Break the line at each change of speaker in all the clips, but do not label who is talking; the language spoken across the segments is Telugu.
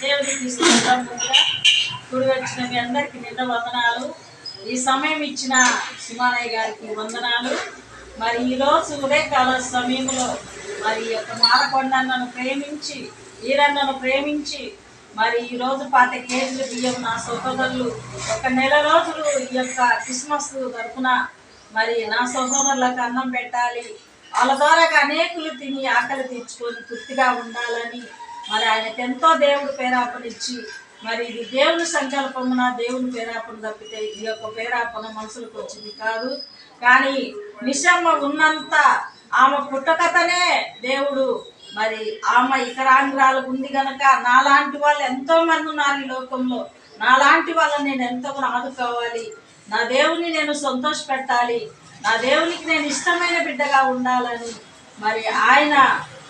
దేవుడికి స్తోత్రం ముందుగా గుడి వచ్చిన మీ అందరికి నిన్న వందనాలు. ఈ సమయం ఇచ్చిన సుమారయ్య గారికి వందనాలు. మరి ఈరోజు ఉదయకాల సమయంలో మరి ఈ యొక్క మాలకొండన్నను ప్రేమించి ఈరన్నను ప్రేమించి మరి ఈ రోజు పాత కేజీల బియ్యం నా సహోదరులు ఒక నెల రోజులు ఈ యొక్క క్రిస్మస్ తరఫున మరి నా సహోదరులకు అన్నం పెట్టాలి. వాళ్ళ ద్వారా అనేకులు తిని ఆకలి తీర్చుకొని తృప్తిగా ఉండాలని మరి ఆయనకు ఎంతో దేవుడు పేరాపనిచ్చి మరి ఇది దేవుని సంకల్పమున దేవుని పేరాపణ తప్పితే ఈ యొక్క పేరాపణ మనసులకు వచ్చింది కాదు. కానీ నిశమ్మ ఉన్నంత ఆమె పుట్టకతనే దేవుడు. మరి ఆమె ఇతరాంధ్రాలకు ఉంది గనక నాలాంటి వాళ్ళు ఎంతో మంది ఉన్నారు ఈ లోకంలో. నాలాంటి వాళ్ళని నేను ఎంతో ఆదుకోవాలి నా దేవుని నేను సంతోష పెట్టాలి నా దేవునికి నేను ఇష్టమైన బిడ్డగా ఉండాలని మరి ఆయన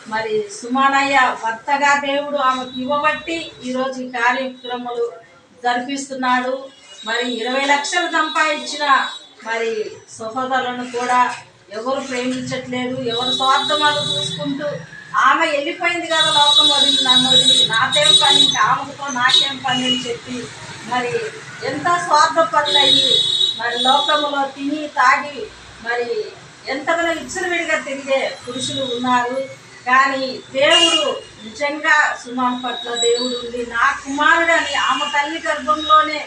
మరి సుమానయ్య భర్తగా దేవుడు ఆమెకు ఇవ్వబట్టి ఈరోజు ఈ కార్యక్రమాలు జరిపిస్తున్నాడు. మరి ఇరవై లక్షలు సంపాదించిన మరి సహోదరులను కూడా ఎవరు ప్రేమించట్లేదు ఎవరు స్వార్థమాలు చూసుకుంటూ ఆమె వెళ్ళిపోయింది కదా లోకం వదిలి నన్ను వదిలి నాకేం పని ఆమెతో నాకేం పని అని చెప్పి మరి ఎంత స్వార్థపరులయ్యి మరి లోకంలో తిని తాగి మరి ఎంతగానో ఇచ్చిన విడిగా తిరిగే పురుషులు ఉన్నారు. కానీ దేవుడు నిజంగా సుమాన్ పట్ల దేవుడు ఉంది. నా కుమారుడని ఆమె తల్లి గర్భంలోనే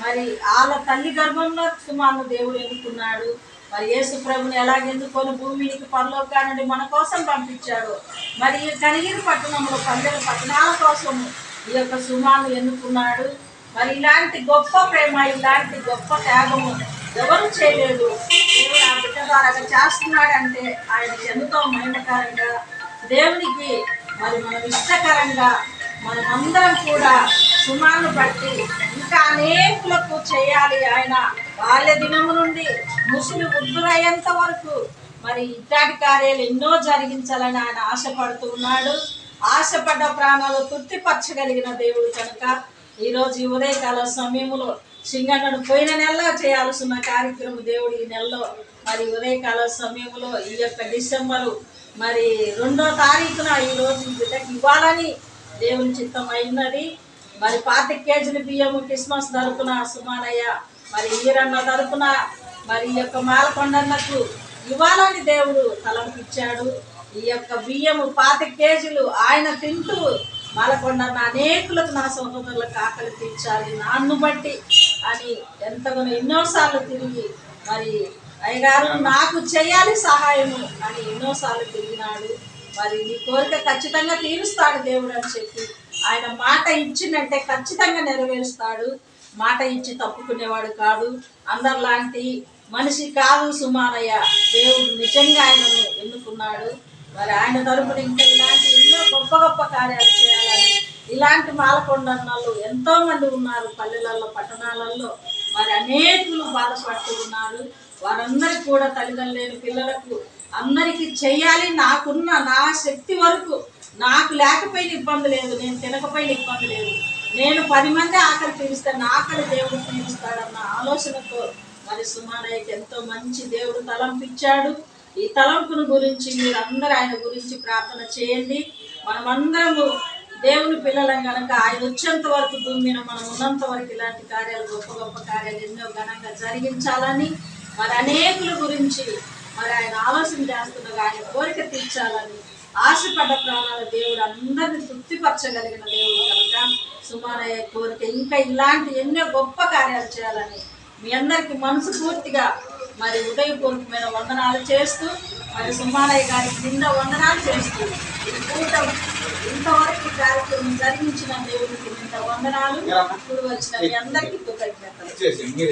మరి వాళ్ళ తల్లి గర్భంలో సుమాను దేవుడు ఎన్నుకున్నాడు. మరి యేసు ప్రభుని ఎలాగెందుకొని భూమికి పరలోకా మన కోసం పంపించాడు. మరి కనిగిరి పట్టణంలో పందిర పట్టణాల కోసం ఈ యొక్క సుమాను ఎన్నుకున్నాడు. మరి ఇలాంటి గొప్ప ప్రేమ ఇలాంటి గొప్ప త్యాగము ఎవరు చేయలేదు. దేవుడు ఆ బిడ్డ ద్వారా చేస్తున్నాడంటే ఆయన ఎంతో మైనకరంగా దేవునికి మరి మనం ఇష్టకరంగా మనమందరం కూడా సుమాను బట్టి ఇంకా అనేకులకు చేయాలి ఆయన బాల్య దినము నుండి ముసులు ఉద్దురయ్యేంత వరకు మరి ఇట్లాంటి కార్యాలు ఎన్నో జరిగించాలని ఆయన ఆశపడుతూ ఉన్నాడు. ఆశపడ్డ ప్రాణాలు తృప్తిపరచగలిగిన దేవుడు కనుక ఈరోజు ఉదయకాల సమయంలో సింగన్నను పోయిన నెలలో చేయాల్సిన కార్యక్రమం దేవుడు ఈ నెలలో మరి ఉదయకాల సమయంలో ఈ యొక్క డిసెంబరు మరి రెండో తారీఖున ఈరోజు రోజు బిడ్డకి ఇవ్వాలని దేవుని చిత్తం అయినది. మరి పాతిక కేజీల బియ్యము క్రిస్మస్ తరపున సుమానయ్య మరి ఈరన్న తరపున మరి ఈ యొక్క మాలకొండన్నకు ఇవ్వాలని దేవుడు తలంపిచ్చాడు. ఈ యొక్క బియ్యము పాతిక కేజీలు ఆయన తింటూ మాలకొండన్న అనేకులకు నా సహోదరులకు ఆకలి తీర్చాలి. నాన్ను బట్టి అని ఎంతగానో ఎన్నోసార్లు తిరిగి మరి అయ్యగారు నాకు చేయాలి సహాయము అని ఎన్నోసార్లు తిరిగినాడు. మరి నీ కోరిక ఖచ్చితంగా తీరుస్తాడు దేవుడు అని చెప్పి ఆయన మాట ఇచ్చిందంటే ఖచ్చితంగా నెరవేరుస్తాడు. మాట ఇచ్చి తప్పుకునేవాడు కాదు. అందరిలాంటి మనిషి కాదు సుమారయ్య. దేవుడు నిజంగా ఆయనను ఎన్నుకున్నాడు. మరి ఆయన తరపున ఇంకా ఇలాంటి ఎన్నో గొప్ప గొప్ప కార్యాలు చేయాలని ఇలాంటి మాలకొండన్నలు ఎంతో మంది ఉన్నారు పల్లెలలో పట్టణాలలో. మరి అనేకులు బాధపడుతూ ఉన్నారు. వారందరికీ కూడా తల్లిదండ్రులు లేని పిల్లలకు అందరికీ చెయ్యాలి నాకున్న నా శక్తి వరకు నాకు లేకపోయిన ఇబ్బంది లేదు. నేను తినకపోయిన ఇబ్బంది లేదు. నేను పది మంది ఆకలి తీరుస్తాను నా ఆకలి దేవుడు తీరుస్తాడన్న ఆలోచనతో మరి సుమారయ్యకి ఎంతో మంచి దేవుడు తలంపిచ్చాడు ఈ తలంపును గురించి మీరందరూ ఆయన గురించి ప్రార్థన చేయండి. మనమందరము దేవుని పిల్లలం కనుక ఆయన వచ్చేంత వరకు దుమ్మిన మనం ఉన్నంత వరకు ఇలాంటి కార్యాలు గొప్ప గొప్ప కార్యాలు ఎన్నో ఘనంగా జరిగించాలని మరి అనేకుల గురించి మరి ఆయన ఆలోచన చేస్తున్నారు ఆయన కోరిక తీర్చాలని ఆశపడ్డ ప్రాణాల దేవుడు అందరిని తృప్తిపరచగలిగిన దేవుడు కనుక సుమారయ్య కోరిక ఇంకా ఇలాంటి ఎన్నో గొప్ప కార్యాలు చేయాలని మీ అందరికి మనసు పూర్తిగా మరి ఉదయపూర్వకమైన వందనాలు చేస్తూ మరి సుమారయ్య గారికి నిండా వందనాలు చేస్తూ ఈ కూటమి ఇంతవరకు కార్యక్రమం జరిగించిన దేవుడికి నిండా వందనాలు. ఇప్పుడు వచ్చిన మీ అందరికీ కృతజ్ఞతలు.